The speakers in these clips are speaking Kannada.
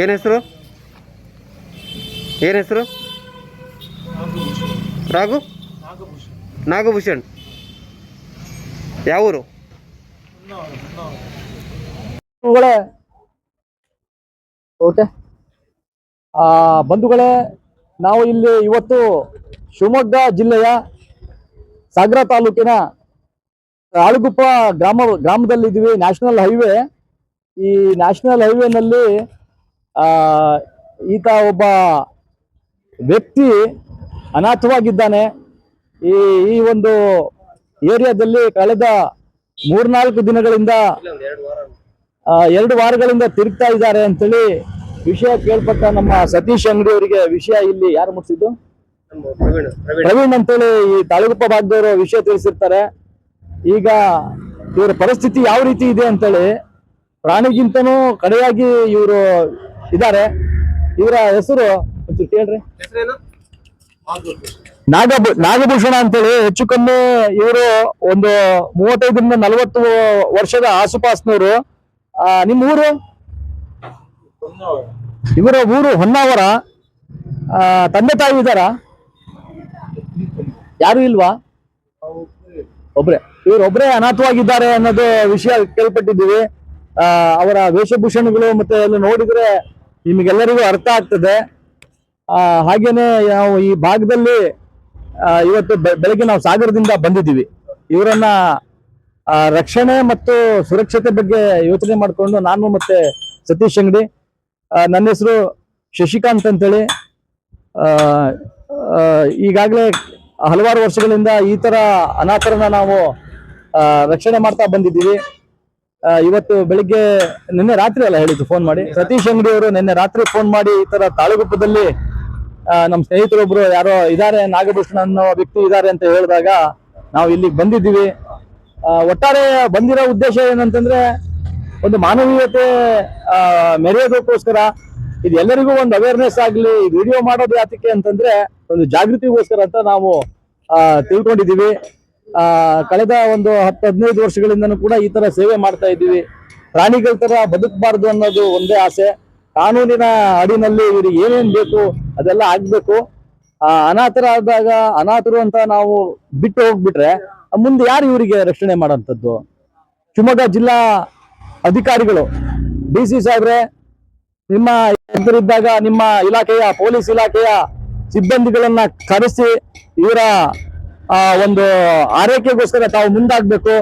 ಏನು ಹೆಸರು? ಏನು ಹೆಸರು? ರಾಘು? ನಾಗಭೂಷಣ್. ಯಾವೂರು? ಓಕೆ. ಬಂಧುಗಳೇ, ನಾವು ಇಲ್ಲಿ ಇವತ್ತು ಶಿವಮೊಗ್ಗ ಜಿಲ್ಲೆಯ ಸಾಗರ ತಾಲೂಕಿನ ಆಳುಗುಪ್ಪ ಗ್ರಾಮ, ಗ್ರಾಮದಲ್ಲಿದ್ದೀವಿ ನ್ಯಾಷನಲ್ ಹೈವೇ ಈ ನ್ಯಾಷನಲ್ ಹೈವೇನಲ್ಲಿ ಈತ ಒಬ್ಬ ವ್ಯಕ್ತಿ ಅನಾಥವಾಗಿದ್ದಾನೆ. ಈ ಈ ಒಂದು ಏರಿಯಾದಲ್ಲಿ ಕಳೆದ ಮೂರ್ನಾಲ್ಕು ದಿನಗಳಿಂದ ಎರಡು ವಾರಗಳಿಂದ ತಿರುಗ್ತಾ ಇದ್ದಾರೆ ಅಂತೇಳಿ ವಿಷಯ ಕೇಳ್ಪಟ್ಟ ನಮ್ಮ ಸತೀಶ್ ಅಂಗಡಿ ಅವರಿಗೆ ವಿಷಯ ಇಲ್ಲಿ ಯಾರು ಮುಟ್ಟಿಸಿದ್ದು? ಪ್ರವೀಣ್ ಅಂತೇಳಿ ಈ ತಾಲೂಕು ಭಾಗದವರು ವಿಷಯ ತಿಳಿಸಿರ್ತಾರೆ. ಈಗ ಇವರ ಪರಿಸ್ಥಿತಿ ಯಾವ ರೀತಿ ಇದೆ ಅಂತೇಳಿ ಪ್ರಾಣಿಗಿಂತನೂ ಕಡೆಯಾಗಿ ಇವರು ಇದ್ದಾರೆ. ಇವರ ಹೆಸರು ಹೇಳ್ರಿ ನಾಗಭೂ ನಾಗಭೂಷಣ ಅಂತೇಳಿ ಹೆಚ್ಚು ಕಮ್ಮಿ ಇವರು ಒಂದು ಮೂವತ್ತೈದರಿಂದ ನಲವತ್ತು ವರ್ಷದ ಆಸುಪಾಸ್ನವರು. ನಿಮ್ಮ ಊರು? ಇವರ ಊರು ಹೊನ್ನಾವರ. ತಂದೆ ತಾಯಿ ಇದ್ದಾರ? ಯಾರು ಇಲ್ವಾ? ಒಬ್ರೆ. ಇವ್ರು ಒಬ್ರೇ ಅನಾಥವಾಗಿದ್ದಾರೆ ಅನ್ನೋದು ವಿಷಯ ಕೇಳ್ಪಟ್ಟಿದ್ದೀವಿ. ಅವರ ವೇಷಭೂಷಣಗಳು ಮತ್ತೆ ಎಲ್ಲ ನೋಡಿದ್ರೆ ನಿಮಗೆಲ್ಲರಿಗೂ ಅರ್ಥ ಆಗ್ತದೆ. ಹಾಗೇನೆ ನಾವು ಈ ಭಾಗದಲ್ಲಿ ಇವತ್ತು ಬೆಳಗ್ಗೆ ನಾವು ಸಾಗರದಿಂದ ಬಂದಿದ್ದೀವಿ. ಇವರನ್ನ ರಕ್ಷಣೆ ಮತ್ತು ಸುರಕ್ಷತೆ ಬಗ್ಗೆ ಯೋಚನೆ ಮಾಡಿಕೊಂಡು ನಾನು ಮತ್ತೆ ಸತೀಶ್ ಅಂಗಡಿ ನನ್ನ ಹೆಸರು ಶಶಿಕಾಂತ್ ಅಂತೇಳಿ. ಈಗಾಗಲೇ ಹಲವಾರು ವರ್ಷಗಳಿಂದ ಈ ಥರ ಅನಾಥರನ್ನ ನಾವು ರಕ್ಷಣೆ ಮಾಡ್ತಾ ಬಂದಿದ್ದೀವಿ. ಇವತ್ತು ಬೆಳಿಗ್ಗೆ ನಿನ್ನೆ ರಾತ್ರಿ ಅಲ್ಲ ಹೇಳಿದ್ದು ಫೋನ್ ಮಾಡಿ. ಸತೀಶ್ ಅಂಗಡಿ ಅವರು ನಿನ್ನೆ ರಾತ್ರಿ ಫೋನ್ ಮಾಡಿ ಈ ತರ ತಾಳಗುಪ್ಪದಲ್ಲಿ ನಮ್ಮ ಸ್ನೇಹಿತರೊಬ್ರು ಯಾರೋ ಇದಾರೆ ನಾಗಭೂಷಣ ಅನ್ನೋ ವ್ಯಕ್ತಿ ಇದಾರೆ ಅಂತ ಹೇಳಿದಾಗ ನಾವು ಇಲ್ಲಿಗೆ ಬಂದಿದ್ದೀವಿ. ಒಟ್ಟಾರೆ ಬಂದಿರೋ ಉದ್ದೇಶ ಏನಂತಂದ್ರೆ ಒಂದು ಮಾನವೀಯತೆ ಮೆರೆಯೋದಕ್ಕೋಸ್ಕರ ಇದು ಎಲ್ಲರಿಗೂ ಒಂದು ಅವೇರ್ನೆಸ್ ಆಗ್ಲಿ ವಿಡಿಯೋ ಮಾಡೋದು ಯಾತಕ್ಕೆ ಅಂತಂದ್ರೆ ಒಂದು ಜಾಗೃತಿಗೋಸ್ಕರ ಅಂತ ನಾವು ಆ, ಕಳೆದ ಒಂದು ಹತ್ತು ಹದಿನೈದು ವರ್ಷಗಳಿಂದನೂ ಕೂಡ ಈ ತರ ಸೇವೆ ಮಾಡ್ತಾ ಇದ್ದೀವಿ. ಪ್ರಾಣಿಗಳ ತರ ಬದುಕಬಾರ್ದು ಅನ್ನೋದು ಒಂದೇ ಆಸೆ. ಕಾನೂನಿನ ಅಡಿನಲ್ಲಿ ಇವ್ರಿಗೆ ಏನೇನ್ ಬೇಕು ಅದೆಲ್ಲ ಆಗ್ಬೇಕು. ಆ ಅನಾಥರಾದಾಗ ಅನಾಥರು ಅಂತ ನಾವು ಬಿಟ್ಟು ಹೋಗ್ಬಿಟ್ರೆ ಮುಂದೆ ಯಾರು ಇವರಿಗೆ ರಕ್ಷಣೆ ಮಾಡೋಂಥದ್ದು ಶಿವಮೊಗ್ಗ ಜಿಲ್ಲಾ ಅಧಿಕಾರಿಗಳು. ಡಿ ಸಿ ಸಾಹೇಬ್ರೆ, ನಿಮ್ಮ ಇದ್ದಾಗ ನಿಮ್ಮ ಇಲಾಖೆಯ, ಪೊಲೀಸ್ ಇಲಾಖೆಯ ಸಿಬ್ಬಂದಿಗಳನ್ನ ಕರೆಸಿ ಇವರ ಒಂದು ಆರೈಕೆಗೋಸ್ಕರ ತಾವು ಮುಂದಾಗಬೇಕು.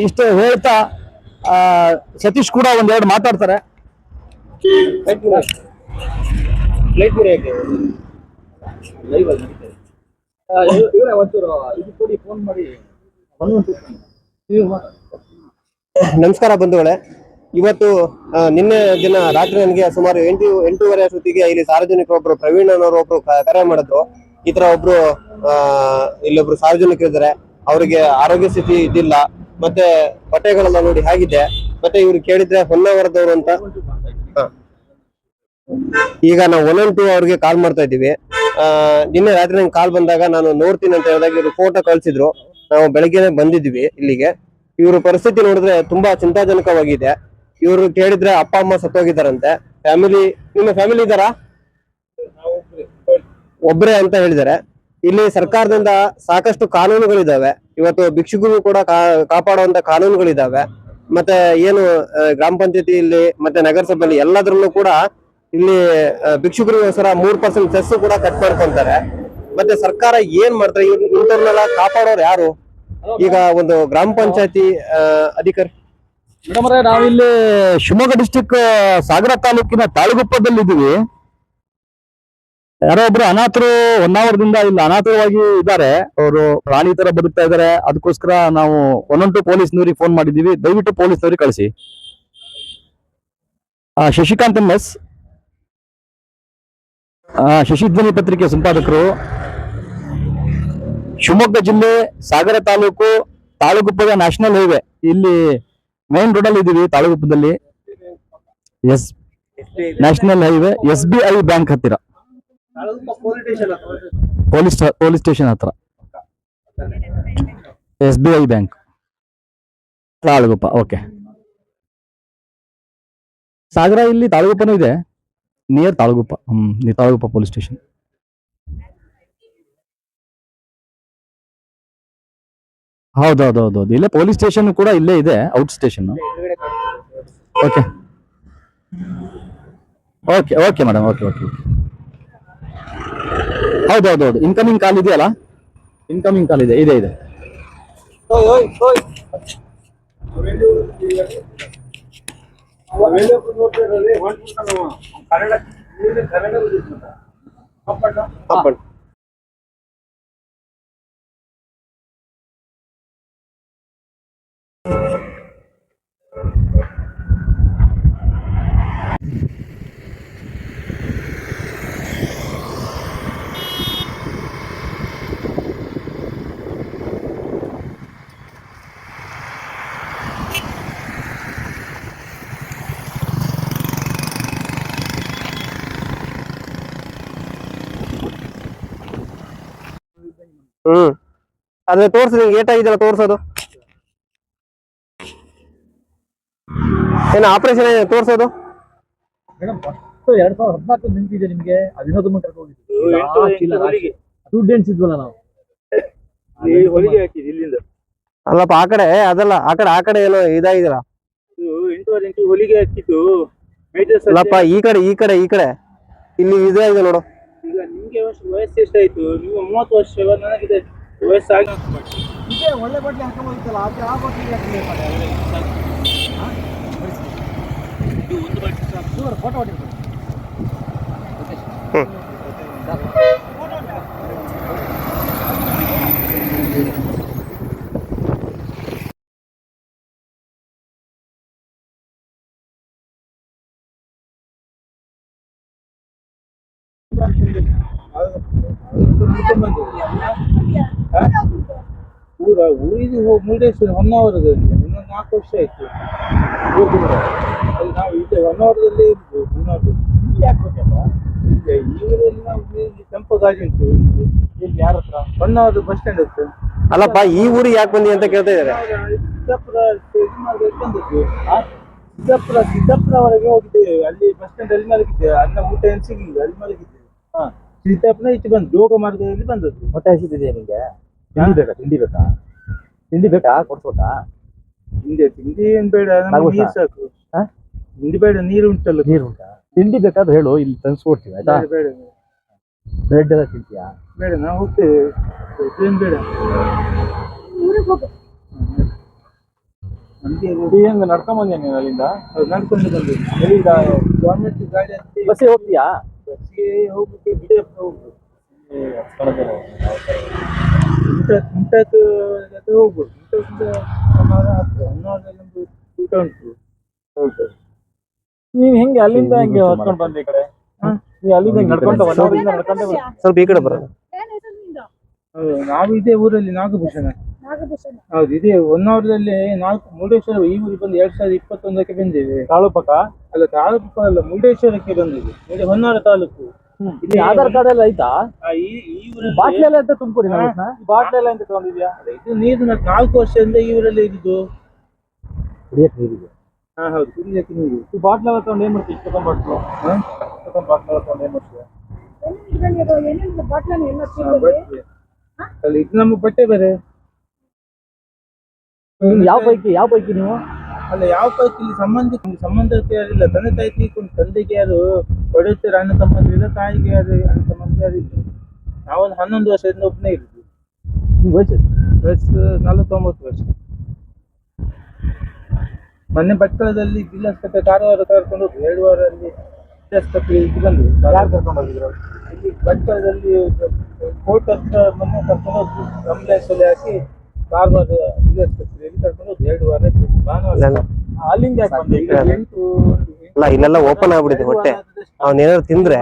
ಇಷ್ಟು ಹೇಳ್ತಾ ಆ, ಸತೀಶ್ ಕೂಡ ಒಂದೆರಡು ಮಾತಾಡ್ತಾರೆ. ನಮಸ್ಕಾರ ಬಂಧುಗಳೇ. ಇವತ್ತು ನಿನ್ನೆ ದಿನ ರಾತ್ರಿ ನನಗೆ ಸುಮಾರು ಎಂಟು ಎಂಟೂವರೆ ಸುತ್ತಿಗೆ ಇಲ್ಲಿ ಸಾರ್ವಜನಿಕರೊಬ್ರು ಪ್ರವೀಣ್ ಅನ್ನೋರು ಒಬ್ರು ಕರೆ ಮಾಡಿದ್ರು. ಈ ತರ ಒಬ್ರು ಇಲ್ಲೊಬ್ರು ಸಾರ್ವಜನಿಕರು ಇದ್ದಾರೆ ಅವರಿಗೆ ಆರೋಗ್ಯ ಸ್ಥಿತಿ ಇದಿಲ್ಲ ಮತ್ತೆ ಬಟ್ಟೆಗಳೆಲ್ಲ ನೋಡಿ ಹೇಗಿದೆ ಮತ್ತೆ ಇವ್ರು ಕೇಳಿದ್ರೆ ಹೊನ್ನಾವರದವರು ಅಂತ. ಈಗ ನಾವು ಒನ್ ಒನ್ ಟೂ ಅವ್ರಿಗೆ ಕಾಲ್ ಮಾಡ್ತಾ ಇದ್ದೀವಿ. ಆ, ನಿನ್ನೆ ರಾತ್ರಿ ನಂಗೆ ಕಾಲ್ ಬಂದಾಗ ನಾನು ನೋಡ್ತೀನಿ ಅಂತ ಹೇಳಿದಾಗ ಇವರು ಫೋಟೋ ಕಳ್ಸಿದ್ರು. ನಾವು ಬೆಳಗ್ಗೆನೆ ಬಂದಿದ್ವಿ ಇಲ್ಲಿಗೆ. ಇವ್ರ ಪರಿಸ್ಥಿತಿ ನೋಡಿದ್ರೆ ತುಂಬಾ ಚಿಂತಾಜನಕವಾಗಿದೆ. ಇವ್ರು ಕೇಳಿದ್ರೆ ಅಪ್ಪ ಅಮ್ಮ ಸತ್ತೋಗಿದ್ದಾರಂತೆ. ಫ್ಯಾಮಿಲಿ ನಿಮ್ಮ ಫ್ಯಾಮಿಲಿ ಇದ್ದಾರಾ? ಒಬ್ರೇ ಅಂತ ಹೇಳಿದ್ದಾರೆ. ಇಲ್ಲಿ ಸರ್ಕಾರದಿಂದ ಸಾಕಷ್ಟು ಕಾನೂನುಗಳಿದ್ದಾವೆ ಇವತ್ತು ಭಿಕ್ಷುಕರು ಕೂಡ ಕಾಪಾಡುವಂತ ಕಾನೂನುಗಳಿದ್ದಾವೆ ಮತ್ತೆ ಏನು ಗ್ರಾಮ ಪಂಚಾಯತಿಯಲ್ಲಿ ಮತ್ತೆ ನಗರಸಭೆಯಲ್ಲಿ ಎಲ್ಲದರಲ್ಲೂ ಕೂಡ ಇಲ್ಲಿ ಭಿಕ್ಷುಕರಿಗೋಸ್ಕರ ಮೂರ್ ಪರ್ಸೆಂಟ್ ಸೆಸ್ ಕೂಡ ಕಟ್ ಮಾಡ್ಕೊಂತಾರೆ. ಮತ್ತೆ ಸರ್ಕಾರ ಏನ್ ಮಾಡ್ತಾರೆ? ಇಂಥವ್ರನ್ನೆಲ್ಲ ಕಾಪಾಡೋರು ಯಾರು? ಈಗ ಒಂದು ಗ್ರಾಮ ಪಂಚಾಯತಿ ಅಧಿಕಾರಿ. ಮೇಡಮ್ ನಾವಿಲ್ಲಿ ಶಿವಮೊಗ್ಗ ಡಿಸ್ಟಿಕ್ ಸಾಗರ ತಾಲೂಕಿನ ತಾಳಗುಪ್ಪದಲ್ಲಿ ಇದ್ದೀವಿ ಯಾರೋ ಒಬ್ರು ಅನಾಥರು ಹೊನ್ನಾವರದಿಂದ ಇಲ್ಲಿ ಅನಾಥವಾಗಿ ಇದ್ದಾರೆ. ಅವರು ರಾಣಿ ತರ ಬದುಕ್ತಾ ಇದ್ದಾರೆ. ಅದಕ್ಕೋಸ್ಕರ ನಾವು ಒಂದೊಂದು ಪೊಲೀಸ್ನವ್ರಿಗೆ ಫೋನ್ ಮಾಡಿದ್ದೀವಿ. ದಯವಿಟ್ಟು ಪೊಲೀಸ್ನವ್ರಿಗೆ ಕಳಿಸಿ. Shashikant M S. ಶಶಿಧ್ವನಿ ಪತ್ರಿಕೆ ಸಂಪಾದಕರು. ಶಿವಮೊಗ್ಗ ಜಿಲ್ಲೆ ಸಾಗರ ತಾಲೂಕು ತಾಳುಗುಪ್ಪದ ನ್ಯಾಷನಲ್ ಹೈವೇ. ಇಲ್ಲಿ ಮೇನ್ ರೋಡ್ ಅಲ್ಲಿ ಇದೀವಿ, ತಾಳುಗುಪ್ಪದಲ್ಲಿ. Yes, national highway, S B I bank ಹತ್ತಿರ. ಪೊಲೀಸ್ ಪೊಲೀಸ್ ಸ್ಟೇಷನ್ ಹತ್ರ. S B I bank. Talaguppa okay. Sagara ಇಲ್ಲಿ ತಾಳಗುಪ್ಪನೂ ಇದೆ. ನಿಯರ್ ತಾಳಗುಪ್ಪ ಹ್ಮ್ ನೀರ್ ತಾಳಗುಪ್ಪ ಪೊಲೀಸ್ ಸ್ಟೇಷನ್. ಹೌದೌದೌದೌದು ಇಲ್ಲೇ ಪೊಲೀಸ್ ಸ್ಟೇಷನ್ ಕೂಡ ಇಲ್ಲೇ ಇದೆ out station. Okay. Okay okay madam okay okay. ಹೌದೌದೌದು. ಇನ್ಕಮಿಂಗ್ ಕಾಲ್ ಇದೆಯಲ್ಲ? ಇನ್ಕಮಿಂಗ್ ಕಾಲ್ ಇದೆ. ಇದೆ ಇದೆ. ಅಪ್ಪಣ್ಣ ಹ್ಮ್. ಅದೇ ತೋರ್ಸು ನಿಂಗೆ ಏಟಾಗಿದೆಯಲ್ಲ ತೋರ್ಸೋದು. ಏನು ಆಪರೇಷನ್ ತೋರ್ಸೋದು? ಎರಡ್ ಸಾವಿರದ ಹದಿನಾಲ್ಕು ನಿಂತಿದೆ ನಿಮ್ಗೆ ವಿನೋದ್ ಹೋಗಿದ್ವಿ ಸ್ಟೂಡೆಂಟ್ಸ್ ಇದ್ವಲ್ಲ ನಾವು. ಹೊಲಿಗೆ ಹಾಕಿದ್ ಇಲ್ಲಿಂದ? ಅಲ್ಲಪ್ಪ ಆ ಕಡೆ ಅದಲ್ಲ ಆ ಕಡೆ ಆ ಕಡೆ ಏನೋ ಎಂಟೂವರೆ ಇಂಚು ಹೊಲಿಗೆ ಹಾಕಿದ್ದು. ಅಲ್ಲಪ್ಪ ಈ ಕಡೆ ಈ ಕಡೆ ಈ ಕಡೆ. ಇಲ್ಲಿ ಇದಾಗಿದೆ ನೋಡು. ನಿಮ್ಗೆ ವರ್ಷ ವಯಸ್ಸು ಎಷ್ಟಾಯ್ತು ನೀವು ಮೂವತ್ತು ವರ್ಷ ನನಗಿದೆ ವಯಸ್ಸಾಗಿ ಒಳ್ಳೆ ಬಟ್ಟೆ ಹಾಕೊಂಡ್ಬಂದಿತ್ತಲ್ಲ ಆ ಬಟ್ಟೆ ಫೋಟೋ ಹೊಡಿರ್ಬೋದು ಊರ ಊರಿಗೆ ಹೋಗಿ ಮುರುಡೇಶ್ವರ ಹೊನ್ನಾವರದಲ್ಲಿ ಇನ್ನೊಂದು ನಾಲ್ಕು ವರ್ಷ ಆಯ್ತು. ಅಲ್ಲಿ ನಾವು ಇದೆ ಹೊನ್ನಾವರದಲ್ಲಿ ಇದ್ದು ಹೊನ್ನಾವರದಲ್ಲಿ ಯಾಕೆ ಇಲ್ಲಿ ಕೆಂಪು ಗಾಡಿ ಉಂಟು ಇಲ್ಲಿ ಯಾರ ಹತ್ರ? ಹೊನ್ನಾವರದ ಬಸ್ ಸ್ಟ್ಯಾಂಡ್ ಹತ್ರ ಅಲ್ಲಪ್ಪ ಈ ಊರಿಗೆ ಯಾಕೆ ಬಂದಿ ಅಂತ ಕೇಳ್ತಾ ಇದಾರೆ ಸಿದ್ದಾಪುರ ಬಂದದ್ದು ಸಿದ್ದಾಪುರ ಸಿದ್ದಾಪುರವರೆಗೆ ಹೋಗಿದ್ದೇವೆ ಅಲ್ಲಿ ಬಸ್ ಸ್ಟ್ಯಾಂಡ್ ಅಲ್ಲಿ ಮಲಗಿದ್ದೆ. ಅನ್ನ ಊಟ ಏನು ಸಿಗ್ಲಿಲ್ಲ ಅಲ್ಲಿ ಮಲಗಿದ್ದೆ. ಹಾ. ಸಿದ್ದಾಪುರ ಈಚೆ ಬಂದು ಯೋಗ ಮಾರ್ಗದಲ್ಲಿ ಬಂದದ್ದು. ಹೊಟ್ಟೆ ಹಸಿದಿದೆ ನಿಮಗೆ ತಿಂಡಿ ಬೇಕಾ? ತಿಂಡಿ ಬೇಕಾ? ತಿಂಡಿ ಬೇಕಾ? ಕೊಡ್ಸ್ಬೇಕಾ ತಿಂಡಿ ತಿಂಡಿ ಏನ್ ಬೇಡ ನಮ್ಗೆ? ನೀರ್ ಸಾಕು. ಹಾ? ತಿಂಡಿ ಬೇಡ ನೀರು ಉಂಟಲ್ಲ. ನೀರು ಉಂಟಾ? ತಿಂಡಿ ಬೇಕಾದ್ರೆ ಹೇಳು ಇಲ್ಲಿ ತಂದ್ಸ್ಕೊಡ್ತೀವಿ ಆಯ್ತಾ? ಬೇಡ ಬೇಡ ಬ್ರೆಡ್ ಎಲ್ಲ ತಿಂತೀಯಾ? ಬೇಡ ನಾವು ಹೋಗ್ತೇವೆ. ಏನ್ ಬೇಡ? ನಮ್ಗೆ ಹೆಂಗ್ ನಡ್ಕೊಂಡ್ ಬಂದೆ ನೀನು ಅಲ್ಲಿಂದ? ಅದು ನಡ್ಕೊಂಡು ಬಂದದ್ದು. ಗವರ್ಮೆಂಟ್ ಗೌರ್ಮೆಂಟ್ ಗಾಡಿ ಹತ್ತಿ ಬಸ್ಸಿಗೆ ಹೋಗ್ತೀಯಾ? ಬಸ್ಸಿಗೆ ಹೋಗ್ಲಿಕ್ಕೆ ಬಿಜಾಪುರ ಹೋಗ್ಬೇಕು ಹೋಗ್ಬೋದು ನಮ್ದು ಊಟ ಉಂಟು ಹೌದು ಹೆಂಗೆ ಅಲ್ಲಿಂದ ಹೆಂಗೆ ಹೊತ್ಕೊಂಡು ಬಂದೆ ಈ ಕಡೆ? ನೀ ಅಲ್ಲಿಂದ ಹೆಂಗ್ ನಡ್ಕೊಂತ ಸ್ವಲ್ಪ ಈ ಕಡೆ ನಿಂದು? ಹೌದು, ನಾವು ಇದೇ ಊರಲ್ಲಿ ನಾಗಭೂಷಣ. ನಾಗಭೂಷಣ. ಹೌದು ಇದೇ ಹೊನ್ನಾವರದಲ್ಲಿ ನಾಲ್ಕು ಮುರುಡೇಶ್ವರ ಈ ಊರಿಗೆ ಬಂದು ಎರಡ್ ಸಾವಿರದ ಇಪ್ಪತ್ತೊಂದಕ್ಕೆ ಬಂದಿವೆ. ತಾಳುಪಕ್ಕ ಅಲ್ಲ ತಾಲೂಕು ಅಲ್ಲ ಮುರುಡೇಶ್ವರಕ್ಕೆ ಬಂದಿದೆ. ಮುರುಡೆ ಹೊನ್ನಾವರ ತಾಲೂಕು. ಇಲ್ಲಿ ಆಧಾರ್ ಕಾರ್ಡ್ ಎಲ್ಲ ಐತಾ? ಆ, ಈ ಈ ಊರಲ್ಲಿ ಬಾಟ್ಲಿ ಎಲ್ಲ ಅಂತ ತುಂಬಿಕೊಡಿ ಬಾಟ್ಲಿ ಎಲ್ಲ ಅಂತ ತಗೊಂಡಿದ್ಯಾ? ಇದು ನೀರು ನಾ- ನಾಲ್ಕು ವರ್ಷದಿಂದ ಈ ಊರಲ್ಲಿ ಇದ್ದು ಹಾ ಹೌದು ಕುಡಿಯಕ್ಕೆ ನೀರು. ಈ ಬಾಟ್ಲಿ ಎಲ್ಲ ತಗೊಂಡು ಏನ್ ಮಾಡ್ತೀವಿ ಇಷ್ಟೊಂದು ಬಾಟ್ಲು? ಹಾ? ಇಷ್ಟೊಂದು ಬಾಟ್ಲಿ ಎಲ್ಲ ತಗೊಂಡು ಏನ್ ಮಾಡ್ತೀವಿ ಏನೇನ್ ಅದು ಎಲ್ಲ ಹಾ. ಅಲ್ಲ ಇದು ನಮ್ಮ ಬಟ್ಟೆ ಬೇರೆ. ಯಾವ ಪೈಕಿ ಯಾವ ಪೈಕಿ ನೀವು? ಅಲ್ಲ ಯಾವ ಪೈಕಿ ಇಲ್ಲಿ ಸಂಬಂಧ ಸಂಬಂಧಕ್ಕೆ ಯಾರಿಲ್ಲ ತಂದೆ ತಾಯಿ ತೀರ್ಕೊಂಡು ತಂದೆಗೆ ಯಾರು ಹೊಡೆಯುತ್ತಾರೆ ಅಣ್ಣ ಸಂಬಂಧ ಇಲ್ಲ ತಾಯಿಗೆ ಯಾರು ಅಣ್ಣ ಸಂಬಂಧ ಯಾರು ಇಲ್ಲ. ನಾವೊಂದು ಹನ್ನೊಂದು ವರ್ಷದಿಂದ ಒಬ್ಬನೇ ಇರುದು. ನೀವು ವಯಸ್ಸು? ವಯಸ್ಸು ನಲವತ್ತೊಂಬತ್ತು ವರ್ಷ. ಮೊನ್ನೆ ಭಟ್ಕಳದಲ್ಲಿ ಜಿಲ್ಲಾಸ್ಪತ್ರೆ ಕಾರವಾರ ಕರ್ಕೊಂಡು ಹೋಗಿ ಎರಡು ವಾರಲ್ಲಿ ಜಿಲ್ಲಾಸ್ಪತ್ರೆ ಇದು ಬಂದ್ರು. ಯಾರು ಕರ್ಕೊಂಡು ಹೋಗಿದ್ರು? ಭಟ್ಕಳದಲ್ಲಿ ಕೋರ್ಟ್ ಹತ್ರ ಮೊನ್ನೆ ಕರ್ಕೊಂಡು ಅಂಬುಲೆನ್ಸಲ್ಲಿ ಹಾಕಿ ಕಾರವಾರ ಜಿಲ್ಲಾಸ್ಪತ್ರೆಯಲ್ಲಿ ಕರ್ಕೊಂಡು ಹೋದ್ರು? ಎರಡು ವಾರ. ಭಾನುವಾರ. ಅಲ್ಲಿಂದ ಈಗ ಎಂಟು ಇಲ್ಲ ಇಲ್ಲೆಲ್ಲ ಓಪನ್ ಆಗ್ಬಿಟ್ಟಿದೆ ಹೊಟ್ಟೆ. ಅವನೇನಾದ್ರು ತಿಂದ್ರೆ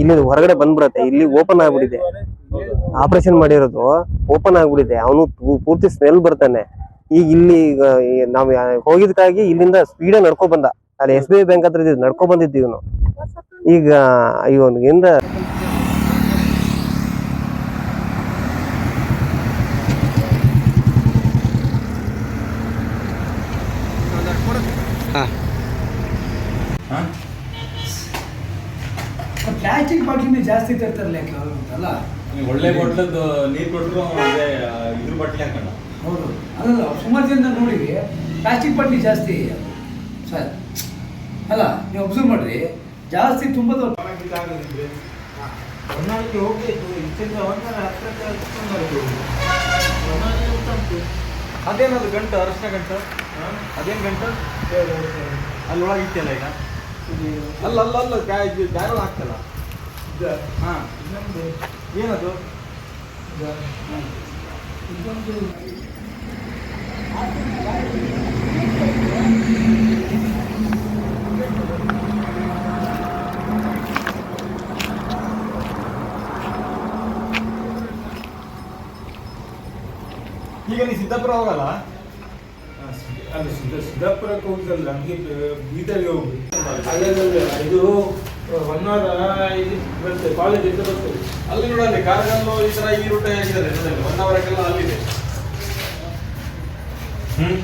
ಇಲ್ಲಿ ಹೊರಗಡೆ ಬಂದ್ಬಿಡತ್ತೆ. ಇಲ್ಲಿ ಓಪನ್ ಆಗ್ಬಿಟ್ಟಿದೆ. ಆಪರೇಷನ್ ಮಾಡಿರೋದು ಓಪನ್ ಆಗ್ಬಿಟ್ಟಿದೆ. ಅವನು ಪೂರ್ತಿ ಸ್ಮೆಲ್ ಬರ್ತಾನೆ. ಈಗ ಇಲ್ಲಿ ನಾವ್ ಹೋಗಿದ್ಕಾಗಿ ಇಲ್ಲಿಂದ ಸ್ಪೀಡ್ ನಡ್ಕೊ ಬಂದ. ಅಲ್ಲಿ ಎಸ್ ಬಿ ಐ ಬ್ಯಾಂಕ್ ಹತ್ರ ನಡ್ಕೊ ಬಂದಿದ್ದೀವಿ ಈಗ ಈಗ ಇವನಿಗಿಂದ ಪ್ಲಾಸ್ಟಿಕ್ ಬಾಟ್ಲಿನೇ ಜಾಸ್ತಿ ತರ್ತಾರಲ್ಲ ಯಾಕೆ ಅಂತಲ್ಲ? ಒಳ್ಳೆ ಬಾಟ್ಲದ್ದು ನೀರು ಕೊಟ್ಟರು ಅದೇ ಇದ್ರ ಬಟ್ಲಿ ಹಾಕೋಣ. ಹೌದು. ಅಲ್ಲಲ್ಲ ಸುಮಾರು ಜನ ನೋಡಿ ಪ್ಲಾಸ್ಟಿಕ್ ಬಾಟ್ಲಿ ಜಾಸ್ತಿ ಸರ್ ಅಲ್ಲ ನೀವು ಅಬ್ಸರ್ವ್ ಮಾಡ್ರಿ ಜಾಸ್ತಿ ತುಂಬ ಹೊನ್ನಾಳಿಗೆ ಹೋಗ್ಬೇಕು ಇಲ್ಲಿಂದ. ಹೊನ್ನಾಳಿಗೆ ಉಂಟು. ಅದೇನದು ಗಂಟು ಅರಶಿನ ಗಂಟು? ಅದೇನು ಗಂಟು? ಅಲ್ಲಿ ಒಳಗೆ ಇತ್ತಲ್ಲ ಈಗ. ಅಲ್ಲ ಅಲ್ಲ ಅಲ್ಲ ಗಾಯ ಗಾಯ ಹಾಕ್ತಲ್ಲ. ಹಾಂ ಏನದು? ಈಗ ನೀ ಸಿದ್ದಾಪುರ ಹೋಗಲ್ಲ? ಸಿದ್ದ ಸಿದ್ದಾಪುರಕ್ಕೆ ಹೋಗುದಲ್ಲ ನಮಗೆ ಬೀದರ್ಗೆ ಹೋಗಿ ಇದು ಒನ್ ಅವರ್ ಇದು ಬರ್ತದೆ ಕಾಲೇಜಿಂದ ಬರ್ತದೆ. ಅಲ್ಲಿ ನೋಡಲ್ಲಿ ಕಾರ್ಗಲ್ಲು ಈ ತರ ಈ ರೂಟ್ ಆಗಿದ್ದಾರೆ ನೋಡಲ್ಲಿ ಒನ್ ಅಲ್ಲಿ ಅಲ್ಲಿದೆ. ಹ್ಮ್?